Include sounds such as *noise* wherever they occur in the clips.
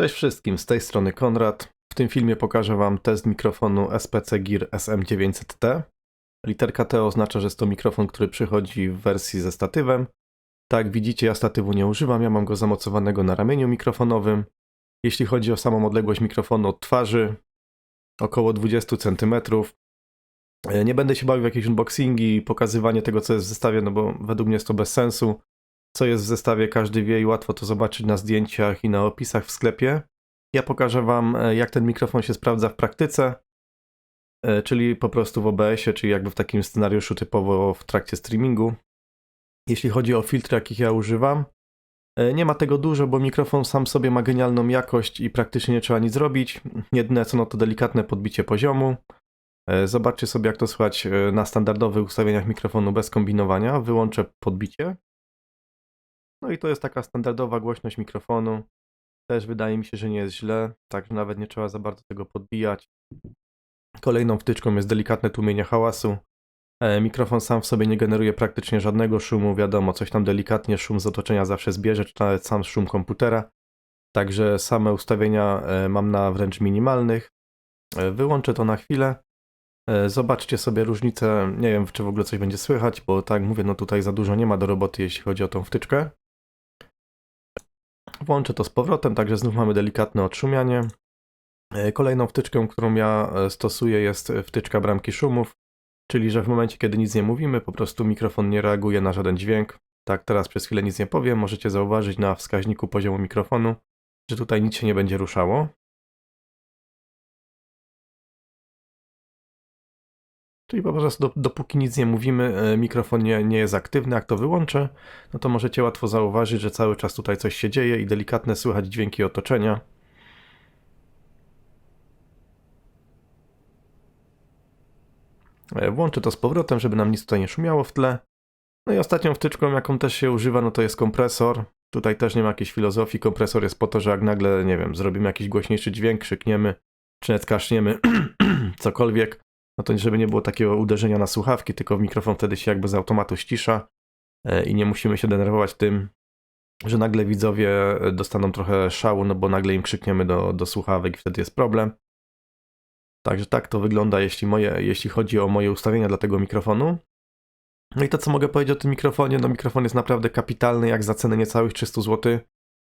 Cześć wszystkim, z tej strony Konrad. W tym filmie pokażę Wam test mikrofonu SPC Gear SM900T. Literka T oznacza, że jest to mikrofon, który przychodzi w wersji ze statywem. Tak widzicie, ja statywu nie używam, ja mam go zamocowanego na ramieniu mikrofonowym. Jeśli chodzi o samą odległość mikrofonu od twarzy, około 20 cm. E, Nie będę się bawił w jakieś unboxingi i pokazywanie tego, co jest w zestawie, no bo według mnie jest to bez sensu. Co jest w zestawie, każdy wie i łatwo to zobaczyć na zdjęciach i na opisach w sklepie. Ja pokażę Wam, e, jak ten mikrofon się sprawdza w praktyce, e, czyli po prostu w OBS-ie, czyli jakby w takim scenariuszu typowo w trakcie streamingu. Jeśli chodzi o filtry, jakich ja używam, e, nie ma tego dużo, bo mikrofon sam sobie ma genialną jakość i praktycznie nie trzeba nic zrobić. Jedyne co no to delikatne podbicie poziomu. Zobaczcie sobie, jak to słychać na standardowych ustawieniach mikrofonu bez kombinowania. Wyłączę podbicie. No i to jest taka standardowa głośność mikrofonu. Też wydaje mi się, że nie jest źle, także nawet nie trzeba za bardzo tego podbijać. Kolejną wtyczką jest delikatne tłumienie hałasu. E, Mikrofon sam w sobie nie generuje praktycznie żadnego szumu, wiadomo, coś tam delikatnie szum z otoczenia zawsze zbierze, czy nawet sam szum komputera. Także same ustawienia e, mam na wręcz minimalnych. E, Wyłączę to na chwilę. Zobaczcie sobie różnicę, nie wiem czy w ogóle coś będzie słychać, bo tak mówię, no tutaj za dużo nie ma do roboty, jeśli chodzi o tą wtyczkę. Włączę to z powrotem, także znów mamy delikatne odszumianie. E, Kolejną wtyczką, którą ja e, stosuję jest wtyczka bramki szumów, czyli że w momencie, kiedy nic nie mówimy, po prostu mikrofon nie reaguje na żaden dźwięk. Tak, teraz przez chwilę nic nie powiem, możecie zauważyć na wskaźniku poziomu mikrofonu, że tutaj nic się nie będzie ruszało. Czyli po prostu do, dopóki nic nie mówimy, e, mikrofon nie, nie jest aktywny. Jak to wyłączę, no to możecie łatwo zauważyć, że cały czas tutaj coś się dzieje i delikatne słychać dźwięki otoczenia. E, Włączę to z powrotem, żeby nam nic tutaj nie szumiało w tle. No i ostatnią wtyczką, jaką też się używa, no to jest kompresor. Tutaj też nie ma jakiejś filozofii. Kompresor jest po to, że jak nagle, nie wiem, zrobimy jakiś głośniejszy dźwięk, krzykniemy, czy nawet kaszniemy, *clears throat* cokolwiek, no to żeby nie było takiego uderzenia na słuchawki, tylko mikrofon wtedy się jakby z automatu ścisza e, i nie musimy się denerwować tym, że nagle widzowie dostaną trochę szału, no bo nagle im krzykniemy do, do słuchawek i wtedy jest problem. Także tak to wygląda, jeśli, moje, jeśli chodzi o moje ustawienia dla tego mikrofonu. No i to, co mogę powiedzieć o tym mikrofonie, no mikrofon jest naprawdę kapitalny, jak za cenę niecałych 300 zł.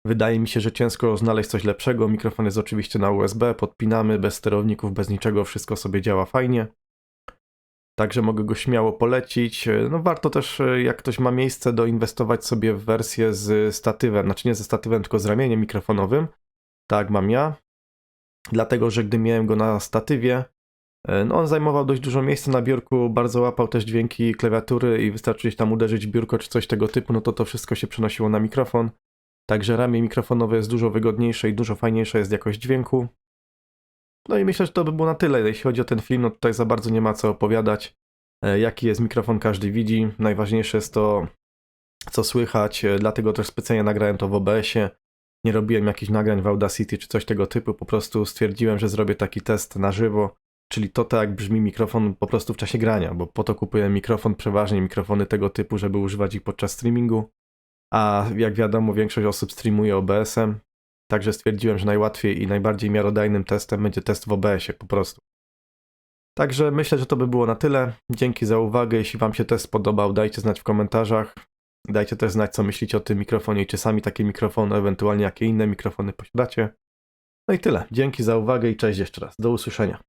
Wydaje mi się, że ciężko znaleźć coś lepszego. Mikrofon jest oczywiście na USB, podpinamy, bez sterowników, bez niczego, wszystko sobie działa fajnie. Także mogę go śmiało polecić. No warto też, jak ktoś ma miejsce, doinwestować sobie w wersję z statywem, znaczy nie ze statywem, tylko z ramieniem mikrofonowym. Tak mam ja. Dlatego, że gdy miałem go na statywie, no on zajmował dość dużo miejsca na biurku, bardzo łapał też dźwięki klawiatury i wystarczy gdzieś tam uderzyć biurko czy coś tego typu, no to to wszystko się przenosiło na mikrofon. Także ramię mikrofonowe jest dużo wygodniejsze i dużo fajniejsza jest jakość dźwięku. No i myślę, że to by było na tyle. Jeśli chodzi o ten film, no tutaj za bardzo nie ma co opowiadać. E, Jaki jest mikrofon, każdy widzi. Najważniejsze jest to, co słychać, e, dlatego też specjalnie nagrałem to w OBS-ie. Nie robiłem jakichś nagrań w Audacity czy coś tego typu, po prostu stwierdziłem, że zrobię taki test na żywo, czyli to tak brzmi mikrofon po prostu w czasie grania, bo po to kupuję mikrofon, przeważnie mikrofony tego typu, żeby używać ich podczas streamingu. A jak wiadomo, większość osób streamuje OBS-em, także stwierdziłem, że najłatwiej i najbardziej miarodajnym testem będzie test w OBS-ie po prostu. Także myślę, że to by było na tyle. Dzięki za uwagę. Jeśli Wam się test podobał, dajcie znać w komentarzach. Dajcie też znać, co myślicie o tym mikrofonie i czy sami takie mikrofony, ewentualnie jakie inne mikrofony posiadacie. No i tyle. Dzięki za uwagę i cześć jeszcze raz. Do usłyszenia.